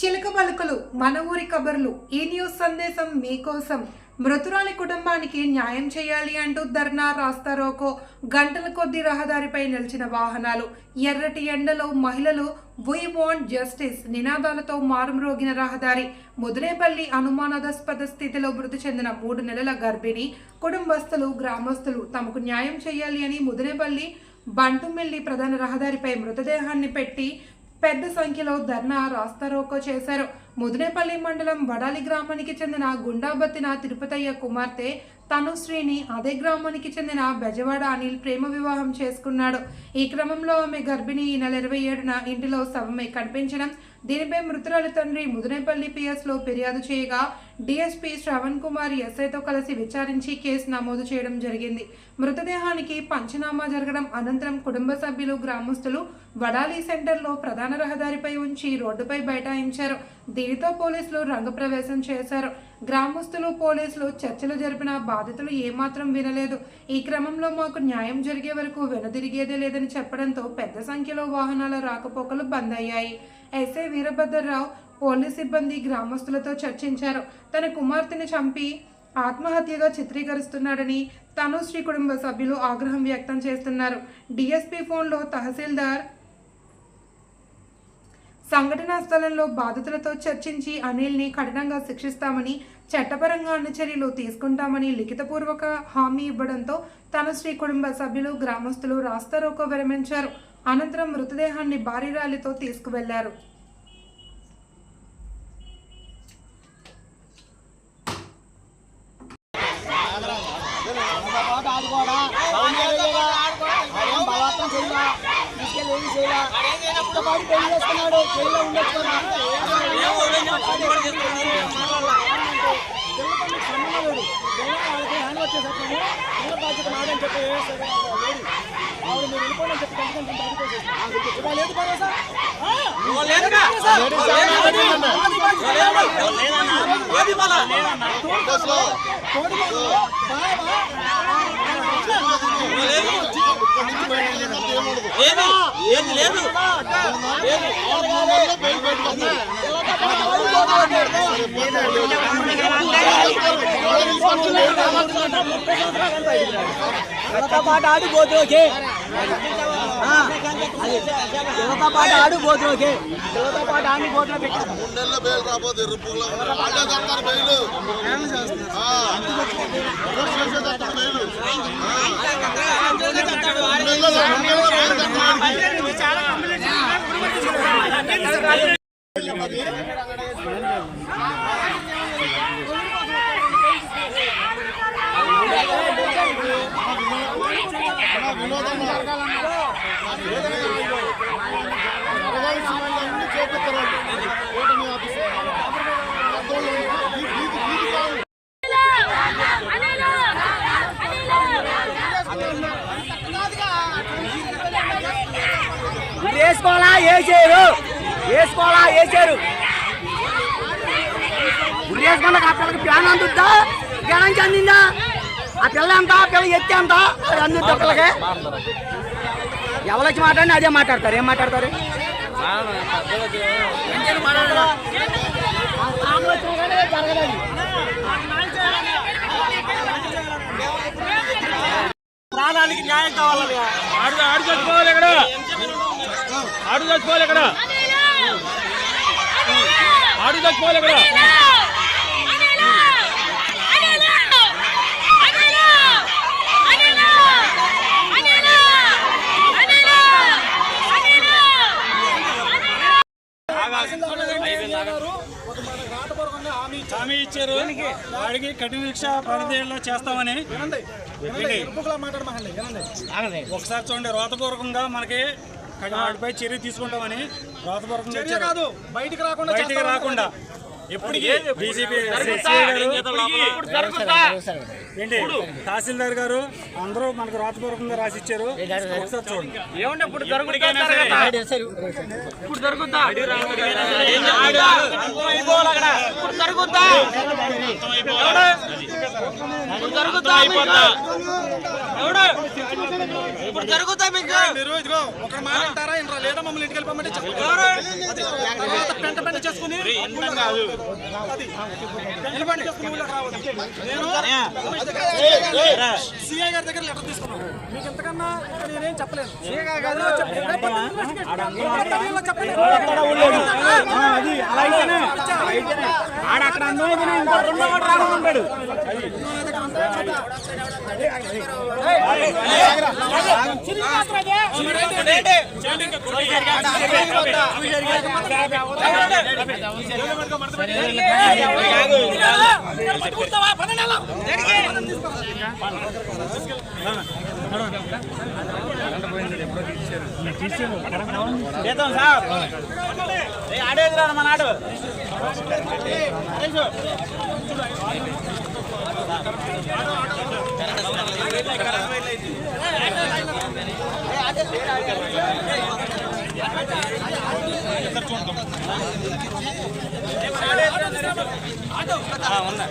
చిలక పలుకులు మన ఊరి కబర్లు ఈ న్యూస్ సందేశం మీకోసం మృతురాలి కుటుంబానికి న్యాయం చేయాలి అంటూ ధర్నా రాస్తారోకో గంటల కొద్ది రహదారిపై నిలిచిన వాహనాలు. ఎర్రటి ఎండలో మహిళలు వీ వాంట్ జస్టిస్ నినాదాలతో మారుమ్రోగిన రహదారి. ముదిరేపల్లి అనుమానాస్పద స్థితిలో మృతి చెందిన మూడు నెలల గర్భిణి కుటుంబస్తులు గ్రామస్తులు తమకు న్యాయం చేయాలి అని ముదిరేపల్లి బంటుమిల్లి ప్రధాన రహదారిపై మృతదేహాన్ని పెట్టి పెద్ద సంఖ్యలో ధర్నా రాస్తారోకో చేశారు. ముదినేపల్లి మండలం వడాలి గ్రామానికి చెందిన గుండాబత్తిన తిరుపతయ్య కుమార్తె తనుశ్రీని అదే గ్రామానికి చెందిన బెజవాడ అనిల్ ప్రేమ వివాహం చేసుకున్నాడు. ఈ క్రమంలో ఆమె గర్భిణి ఈ నెల ఇరవై ఏడున ఇంటిలో శవమే కనిపించడం దీనిపై మృతురాలి తండ్రి ముదినేపల్లి పిఎస్లో ఫిర్యాదు చేయగా డిఎస్పీ శ్రవణ్ కుమార్ ఎస్ఐతో కలిసి విచారించి కేసు నమోదు చేయడం జరిగింది. మృతదేహానికి పంచనామా జరగడం అనంతరం కుటుంబ సభ్యులు గ్రామస్తులు వడాలి సెంటర్లో ప్రధాన రహదారిపై ఉంచి రోడ్డుపై బైఠాయించారు. దీనితో పోలీసులు రంగప్రవేశం చేశారు. గ్రామస్తులు పోలీసులు చర్చలు జరిపిన బాధితులు ఏమాత్రం వినలేదు. ఈ క్రమంలో మాకు న్యాయం జరిగే వరకు వెనుదిరిగేదే లేదని చెప్పడంతో పెద్ద సంఖ్యలో వాహనాల రాకపోకలు బంద్ అయ్యాయి. ఎస్ఐ వీరభద్రరావు పోలీస్ సిబ్బంది గ్రామస్తులతో చర్చించారు. తన కుమార్తెను చంపి ఆత్మహత్యగా చిత్రీకరిస్తున్నాడని తను శ్రీ కుటుంబ సభ్యులు ఆగ్రహం వ్యక్తం చేస్తున్నారు. డిఎస్పీ ఫోన్లో తహసీల్దార్ సంఘటనా స్థలంలో బాధితులతో చర్చించి అనిల్ని కఠినంగా శిక్షిస్తామని చట్టపరంగా అన్ని చర్యలు తీసుకుంటామని లిఖితపూర్వక హామీ ఇవ్వడంతో తన శ్రీ కుటుంబ సభ్యులు గ్రామస్తులు రాస్తారోకో విరమించారు. అనంతరం మృతదేహాన్ని భారీ ర్యాలీతో తీసుకువెళ్ళారు. పాటు ఆడుకోవడా ఆడేం బలవంతం ఏమి చేయాల పెళ్ళి చేసుకున్నాడు పెళ్ళిలో లేదు బాధ్యత నాదని చెప్పి ఆవిడ మీరు వెళ్ళిపోండి చెప్పి లేదు భరోసా ఆ? లేదు ఏది లేదు పిల్లతో పాట ఆడు పోతురోకే యువత పాట ఆడు పోతురోకే యువత పాట ఆడి పోతులో పెట్టి బెయిల్ బెయిల్ బెయిల్ ఆ. మూడు నెలలు మూడు నెలలు బెయిల్ వేసుకోవాలా? వేసారు వేసుకోవాలా? వేసారు గురి వేసుకున్నాక ఆ పిల్లకి ప్లాన్ అందుద్దా? గణంకి అందిందా ఆ పిల్ల ఎంత ఆ పిల్ల ఎత్తి ఎంత అది అందుద్దా పిల్లకి? ఎవరొచ్చి మాట్లాడినా అదే మాట్లాడతారు. ఏం మాట్లాడతారు? ప్రాణానికి న్యాయం కావాలని ఆడు ఆడు చచ్చిపోవాలి ఇక్కడ. ఆడు చచ్చిపోవాలి ఇక్కడ ఆడు చచ్చిపోవాలి ఇక్కడ హామీ ఇచ్చారు. వాడికి కఠిన శిక్ష పరిధిలో చేస్తామని. ఒకసారి చూడండి రోతపూర్వకంగా మనకి వాడిపై చర్య తీసుకుంటామని రోతపూర్వకంగా. కాదు బయటికి రాకుండా బయటికి. రాకుండా తహసీల్దార్ గారు అందరూ మనకు రాతపూర్వకంగా రాసి ఇచ్చారు ఇప్పుడు జరుగుతా మీకు. ఒక మాట అంటారా? లేదా మమ్మల్ని ఇంటికి వెళ్ళిపోమంటే చెప్పారు నిలబడి చేసుకుని నిలబడి చేసుకుని నేను సిఐ గారి దగ్గర లెటర్ తీసుకున్నాను. మీకు ఇంతకన్నా నేనేం చెప్పలేదు. చెప్పండి పన్నెండు చేద్దాం సార్ ఆడేది ఉన్నా.